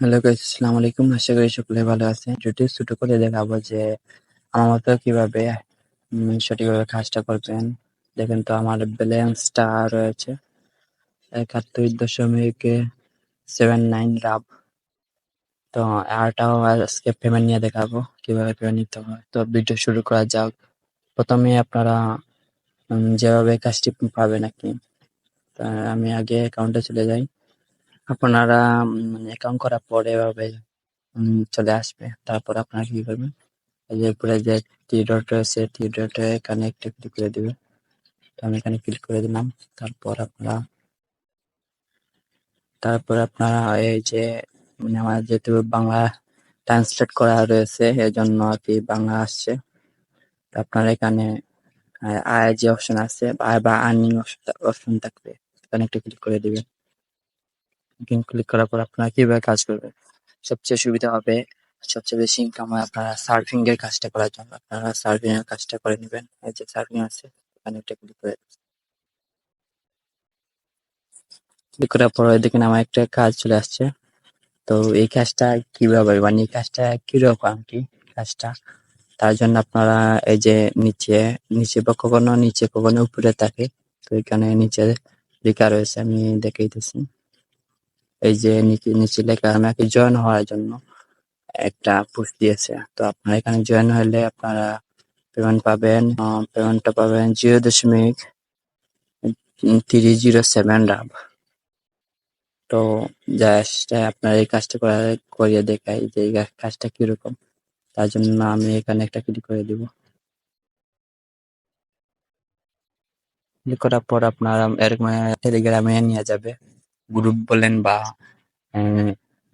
Hello guys আসসালামু আলাইকুম। আশা করি সকলে ভালো আছেন। ভিডিওটি ছোট করে দেখাবো যে আমার মতো কীভাবে সঠিকভাবে কাজটা করবেন। দেখেন তো আমার ব্যালেন্সটা রয়েছে একাত্তর দশমিক সেভেন নাইন রাব তো আরটাও আজকে পেমেন্ট নিয়ে দেখাবো, কীভাবে পেমেন্ট নিতে হয়। তো ভিডিও শুরু করা যাক। প্রথমে আপনারা যেভাবে কাজটি পাবেন আর কি। আমি আগে অ্যাকাউন্টে চলে যাই। আপনারা অ্যাকাউন্ট করার পরে এভাবে চলে আসবে। তারপর আপনারা কি করবেন? এই যে উপরে যে থ্রি ডট রয়েছে থ্রি ডট এখানে একটা ক্লিক করে দিবে তো আমি এখানে ক্লিক করে দিলাম। তারপর আপনারা তারপর আপনারা এই যে মানে আমার যেহেতু বাংলা ট্রান্সলেট করা রয়েছে এই জন্য আর কি বাংলা আসছে। আপনারা এখানে আয় যে অপশন আছে, বা আর্নিং অপশন থাকবে। এখানে একটা ক্লিক করে দিবেন। ক্লিক করার পর আপনারা কীভাবে কাজ করবেন? সবচেয়ে সুবিধা হবে, সবচেয়ে বেশি ইনকাম হয় আপনারা সার্ফিং এর কাজটা করার জন্য। আপনারা সার্ফিং এর কাজটা করে নেবেন। এই যে সার্ফিং আছে, এখানে একটা ক্লিক করে ক্লিক করার পর দেখেন আমার একটা কাজ চলে আসছে। তো এই কাজটা কীভাবে মানে এই কাজটা কীরকম কি? কাজটা? তার জন্য আপনারা এই যে নিচে নিচে বা কখনো নিচে কখনো উপরে থাকে। তো এখানে নিচে লেখা রয়েছে, আমি দেখাইতেছি। এই যে নিচে লেখা, আমাকে জয়েন হওয়ার জন্য একটা পুশ দিয়েছে। তো আপনারা এখানে জয়েন হলে আপনারা পেমেন্ট পাবেন পেমেন্টটা পাবেন জিরো দশমিক থ্রি জিরো সেভেন ডাব তো জাস্ট আপনার এই কাজটা করা, করিয়ে দেখাই যে এই কাজটা কীরকম। তার জন্য আমি এখানে একটা ক্লিক করে দিব। ক্লিক করার পর আপনার এরকম টেলিগ্রামে নিয়ে যাবে। গ্রুপ বলেন বা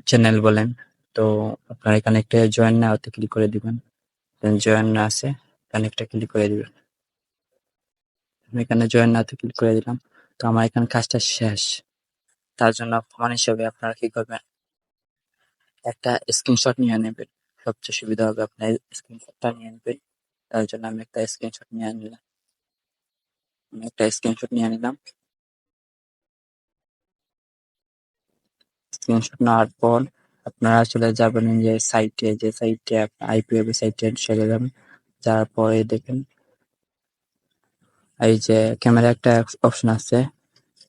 চ্যানেল বলেন, তো আপনার একটা জয়েন না হতে ক্লিক করে দিবেন। জয়েন না আছে এখানে একটা ক্লিক করে দিবেন। আমি এখানে জয়েন না হতে ক্লিক করে দিলাম, তো আমার এখানে কাজটা শেষ। তার জন্য প্রমাণ হিসেবে আপনারা কি করবেন? একটা স্ক্রিনশট নিয়ে নেবেন। সবচেয়ে সুবিধা হবে আপনার স্ক্রিনশটটা নিয়ে নেবেন। তার জন্য আমি একটা স্ক্রিনশট নিয়ে নিলাম। আমি একটা স্ক্রিনশট নিয়ে নিলাম। স্ক্রিনশট নেওয়ার পর আপনারা চলে যাবেন যে সাইটে যে সাইটে আইপি সাইটে চলে যাবেন। যাওয়ার পরে দেখেন এই যে ক্যামেরা একটা অপশন আছে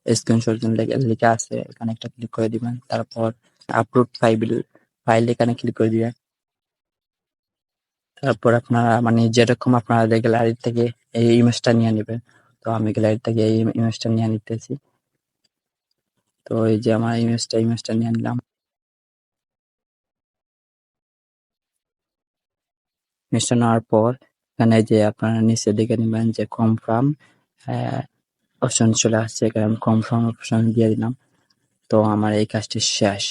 স্ক্রিনশট লেখা আছে, এখানে একটা ক্লিক করে দিবেন। তারপর আপলোড ফাইল ফাইল এখানে ক্লিক করে দিবেন। তারপর আপনারা মানে যেরকম আপনারা গ্যালারি থেকে এই ইমেজটা নিয়ে নেবেন, তো আমি গ্যালারি থেকে এই ইমেজটা নিয়ে নিতেছি। তো এই যে আমার ইমেজটা ইমেজটা নিয়ে নিলাম। ইমেজটা নেওয়ার পর এখানে যে আপনারা নিচে দেখে নেবেন যে কনফার্ম অপশন চলে আসছে। আমি কনফার্ম অপশন দিয়ে দিলাম। তো আমার এই কাজটি শেষ।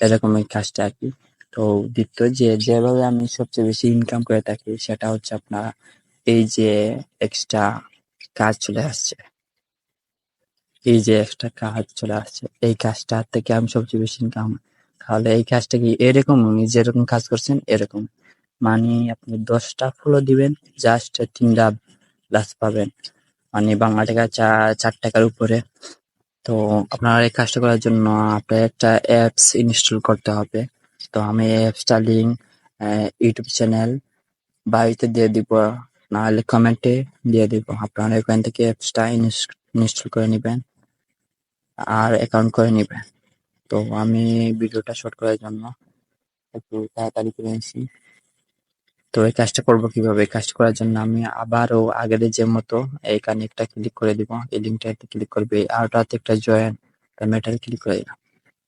এরকম এই কাজটা আর কি। তো দ্বিতীয় যে, যেভাবে আমি সবচেয়ে বেশি ইনকাম করে থাকি, সেটা হচ্ছে আপনার এই যে এক্সট্রা কাজ চলে আসছে। এই যে একটা কাজ চলে আসছে, এই কাজটা থেকে আমি সবচেয়ে বেশি ইনকাম তাহলে এই কাজটা কি এরকম? উনি যেরকম কাজ করছেন এরকম। মানে আপনি দশটা ফলো দিবেন জাস্ট তিনটা প্লাস পাবেন। মানে বাংলা টাকা চার টাকার উপরে। তো আপনার এই কাজটা করার জন্য আপনার একটা অ্যাপস ইনস্টল করতে হবে। তো আমি অ্যাপসটা লিঙ্ক ইউটিউব চ্যানেল বাড়িতে দিয়ে দিব, নাহলে কমেন্টে দিয়ে দিব। আপনারা এখান থেকে অ্যাপসটা ইনস্টল করে নেবেন। আর অ্যাকাউন্ট করে নেবেন তো আমি ভিডিওটা শর্ট করার জন্য একটু তাড়াতাড়ি করে নিয়েছি তো এই কাজটা করব কীভাবে? এই কাজটা করার জন্য আমি আবারও আগের যে মতো এখানে একটা ক্লিক করে দিব। এই লিঙ্কটাতে ক্লিক করবে। আর ওটাতে একটা জয়েন এটাতে ক্লিক করে দিলাম।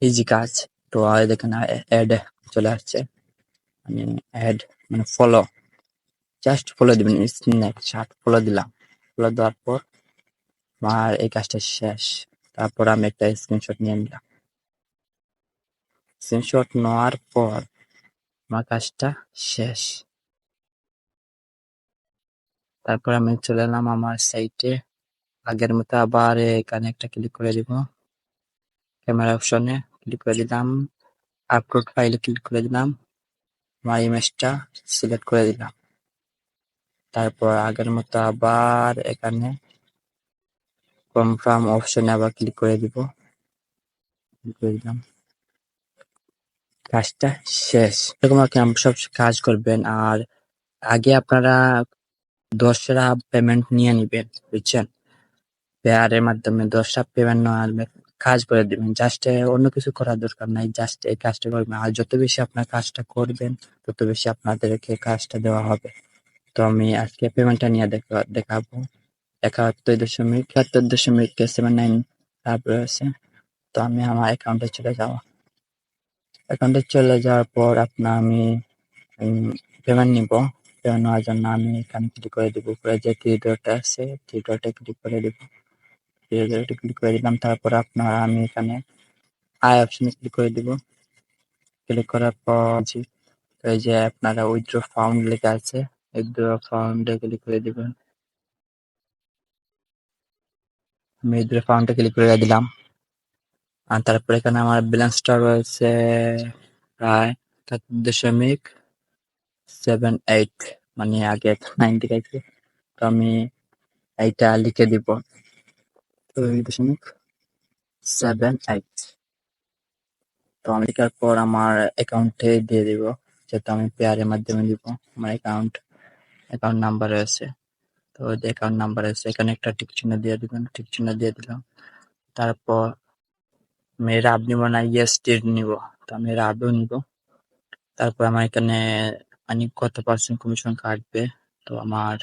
ইজি কাজ। তো আর দেখেন অ্যাড চলে আসছে। আমি অ্যাড মানে ফলো জাস্ট ফলো দিবেন। শার্ট ফলো দিলাম। ফলো দেওয়ার পর আমার এই কাজটা শেষ। তারপর আমি একটা স্ক্রিনশট নিয়ে নিলাম। স্ক্রিনশট নেওয়ার পর আমার কাজটা শেষ। তারপর আমি চলে এলাম আমার সাইটে আগের মতো আবার এখানে একটা ক্লিক করে দিব। ক্যামেরা অপশনে ক্লিক করে দিলাম। আপলোড ফাইলে ক্লিক করে দিলাম। আমার ইমেজটা সিলেক্ট করে দিলাম। তারপর আগের মতো আবার এখানে কনফার্ম অপশনে আবার ক্লিক করে দিব। কাজটা শেষ। এরকম আর কি সব কাজ করবেন। আর আগে আপনারা দশটা পেমেন্ট নিয়ে নিবেন, বুঝছেন? পেয়ারের মাধ্যমে দশটা পেমেন্ট নেওয়ার কাজ করে দিবেন। জাস্ট অন্য কিছু করার দরকার নাই। জাস্ট এই কাজটা করবেন। আর যত বেশি আপনার কাজটা করবেন, তত বেশি আপনাদেরকে কাজটা দেওয়া হবে। তো আমি আজকে পেমেন্টটা নিয়ে দেখা- দেখাবো। একাত্তর দশমিক একাত্তর দশমিক সেভেন নাইন তারপরে আছে তো আমি আমার অ্যাকাউন্টে চলে যাওয়া অ্যাকাউন্টে চলে যাওয়ার পর আপনার আমি পেমেন্ট নিব। পেমেন্ট নেওয়ার জন্য আমি এখানে ক্লিক করে দিব। উপরে যে থ্রি আছে থ্রি ক্লিক করে দিব। থ্রি ক্লিক করে দিলাম। তারপর আপনার আমি এখানে আই অপশনে ক্লিক করে দিব। ক্লিক করার পর যে আপনারা উইথড্র ফাউন্ড লেখা আছে উইথড্র ফাউন্ডে ক্লিক করে দিবেন। আমি উইথড্র ফাউন্ডে ক্লিক করে দিলাম। আর তারপর এখানে আমার ব্যালেন্সটা রয়েছে প্রায় একাত্তর দশমিক সেভেন এইট মানে আগে নাইন দেখাইছে তো আমি এইটা লিখে দিব। দশমিক সেভেন এইট তো আমি লেখার পর আমার অ্যাকাউন্টে দিয়ে দিব, যেহেতু আমি পেয়ারের মাধ্যমে দিব, আমার অ্যাকাউন্ট অ্যাকাউন্ট নাম্বার রয়েছে। তো অ্যাকাউন্ট নাম্বার আছে এখানে একটা টিক চিহ্ন দিয়ে দিবেন টিক চিহ্ন দিয়ে দিলাম। তারপর আমি রাব নিব না ইয়েস টির নিব, তো আমি রাবও নিব। তারপর আমার এখানে মানে কত পার্সেন্ট কমিশন কাটবে, তো আমার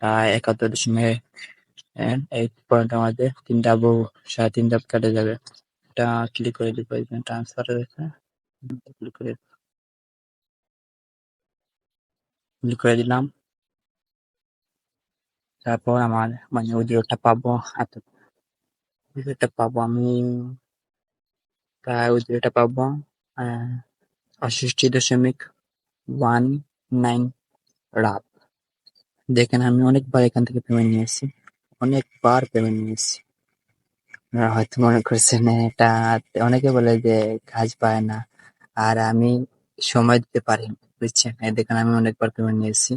প্রায় একাত্তর দশমিক এইট পয়েন্ট আমাদের তিনটা বউ সাড়ে তিনটা কেটে যাবে। এটা ক্লিক করে দিব এখানে ট্রান্সফার রয়েছে ক্লিক করে দিলাম। তারপর আমার মানে উইড্রোটা পাবো হাতে উইড্রোটা পাবো আমি প্রায় উইড্রোটা পাবো আটষট্টি দশমিক ওয়ান নাইন রাব। দেখেন আমি অনেকবার এখান থেকে পেমেন্ট নিয়েছি, অনেকবার পেমেন্ট নিয়েছি। আপনারা হয়তো মনে করছেন এটা অনেকে বলে যে কাজ পায় না, আর আমি সময় দিতে পারি বুঝছেন? দেখেন আমি অনেকবার পেমেন্ট নিয়েছি,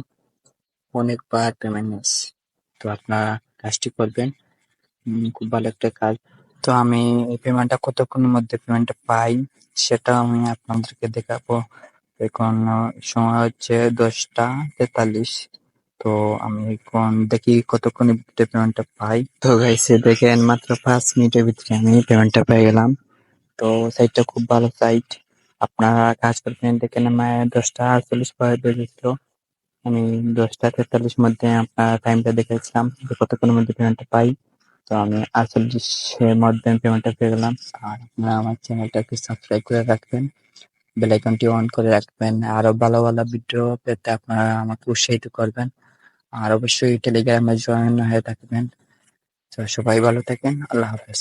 অনেকবার পেমেন্ট নিয়েছি। তো আপনারা কাজটি করবেন। উম, খুব ভালো একটা কাজ। তো আমি এই পেমেন্টটা কতক্ষণের মধ্যে পেমেন্টটা পাই সেটা আমি আপনাদেরকে দেখাবো। এখন সময় হচ্ছে দশটা তেতাল্লিশ। তো আমি এখন দেখি কতক্ষণের ভিতরে পেমেন্টটা পাই। তো গাইছে দেখেন মাত্র পাঁচ মিনিটের ভিতরে আমি পেমেন্টটা পেয়ে গেলাম। তো সাইটটা খুব ভালো সাইট আপনারা কাজ করবেন। দেখেন আমার দশটা আটচল্লিশ পরে বেজেছিল আমি দশটা তেতাল্লিশ মধ্যে আপনার টাইমটা দেখেছিলাম, যে কতক্ষণের মধ্যে পেমেন্টটা পাই। তো আমি আটচল্লিশের মধ্যে পেমেন্টটা পেয়ে গেলাম। আর আপনারা আমার চ্যানেলটাকে সাবস্ক্রাইব করে রাখবেন বেল আইকনটি অন করে রাখবেন, আরও ভালো ভালো ভিডিও পেতে আপনারা আমাকে উৎসাহিত করবেন। আর অবশ্যই টেলিগ্রামে জয়েন হয়ে থাকবেন। তো সবাই ভালো থাকেন, আল্লাহ হাফেজ।